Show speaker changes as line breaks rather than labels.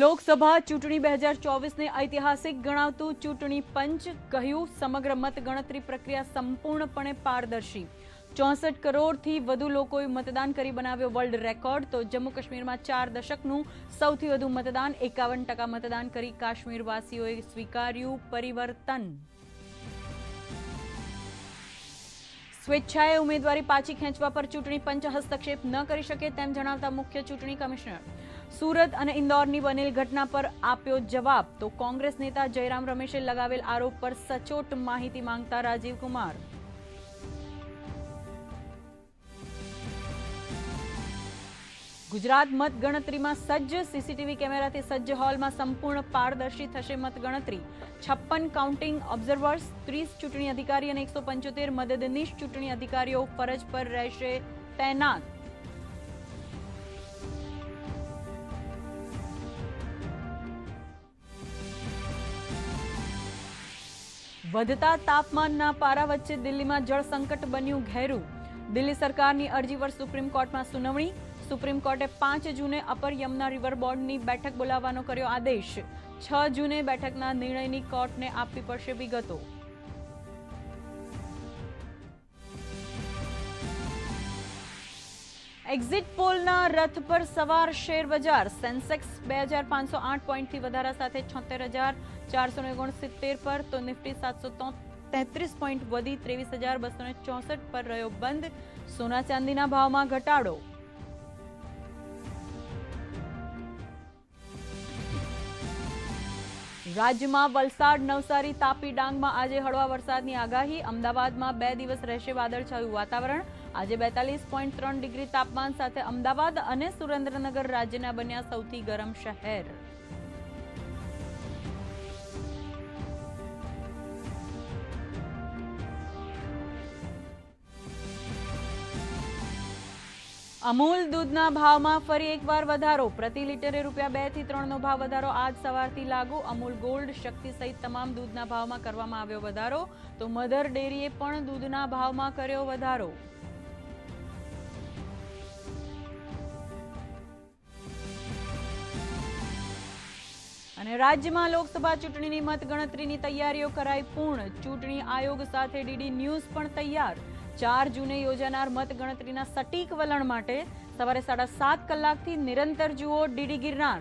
લોકસભા ચૂંટણી બે હજાર ચોવીસને ઐતિહાસિક ગણાવતું ચૂંટણી પંચ કહ્યું, સમગ્ર મતગણતરી પ્રક્રિયા સંપૂર્ણપણે પારદર્શી. ચોસઠ કરોડથી વધુ લોકોએ મતદાન કરી બનાવ્યો વર્લ્ડ રેકોર્ડ તો જમ્મુ કાશ્મીરમાં ચાર દશકનું સૌથી વધુ મતદાન, એકાવન ટકા મતદાન કરી કાશ્મીરવાસીઓએ સ્વીકાર્યું પરિવર્તન. સ્વેચ્છાએ ઉમેદવારી પાછી ખેંચવા પર ચૂંટણી પંચ હસ્તક્ષેપ ન કરી શકે તેમ જણાવતા મુખ્ય ચૂંટણી કમિશનર. સુરત અને ઇન્દોરની બનેલ ઘટના પર આપ્યો જવાબ તો કોંગ્રેસ નેતા જયરામ રમેશે લગાવેલ આરોપ પર સચોટ માહિતી માંગતા રાજીવ કુમાર. ગુજરાત મતગણતરીમાં સજ્જ, સીસીટીવી કેમેરાથી સજ્જ હોલમાં સંપૂર્ણ પારદર્શી થશે મતગણતરી. છપ્પન કાઉન્ટિંગ ઓબ્ઝર્વર્સ ત્રીસ ચૂંટણી અધિકારી અને એકસો પંચોતેર મદદનીશ ચૂંટણી અધિકારીઓ ફરજ પર રહેશે તૈનાત. વધતા તાપમાનના પારા વચ્ચે દિલ્હીમાં જળ સંકટ બન્યું ઘેરું. દિલ્હી સરકારની અરજી પર સુપ્રીમ કોર્ટમાં સુનાવણી. સુપ્રીમ કોર્ટે પાંચ જૂને અપર યમુના રિવર બોર્ડની બેઠક બોલાવવાનો કર્યો આદેશ. છ જૂને બેઠકના નિર્ણયની કોર્ટને આપવી પડશે વિગતો. એક્ઝિટ પોલના રથ પર સવાર શેર બજાર. સેન્સેક્સ બે હજાર પાંચસો આઠ પોઈન્ટથી વધારા સાથે છોતેર હજાર ચારસો ઓગણસિત્તેર પર તો નિફ્ટી સાતસો તેત્રીસ પોઈન્ટ વધી ત્રેવીસ હજાર બસો ચોસઠ પર રહ્યો બંધ. સોના ચાંદીના ભાવમાં ઘટાડો. રાજ્યમાં વલસાડ નવસારી તાપી ડાંગમાં આજે હળવા વરસાદની આગાહી. અમદાવાદમાં બે દિવસ રહેશે વાદળછાયું વાતાવરણ. આજે બેતાલીસ પોઈન્ટ ત્રણ ડિગ્રી તાપમાન સાથે અમદાવાદ અને સુરેન્દ્રનગર રાજ્યના બન્યા સૌથી ગરમ શહેર. અમૂલ દૂધના ભાવમાં ફરી એકવાર વધારો. પ્રતિ લીટરે રૂપિયા બેથી ત્રણનો ભાવ વધારો. આજ સવારથી લાગુ અમૂલ ગોલ્ડ શક્તિ સહિત તમામ દૂધના ભાવમાં કરવામાં આવ્યો વધારો. તો મધર ડેરીએ પણ દૂધના ભાવમાં કર્યો વધારો. અને રાજ્યમાં લોકસભા ચૂંટણીની મતગણતરીની તૈયારીઓ કરાઈ પૂર્ણ. ચૂંટણી આયોગ સાથે ડીડી ન્યૂઝ પણ તૈયાર. ચાર જૂને યોજાનાર મતગણતરીના સટીક વલણ માટે સવારે સાડા સાત કલાકથી નિરંતર જુઓ ડીડી ગિરનાર.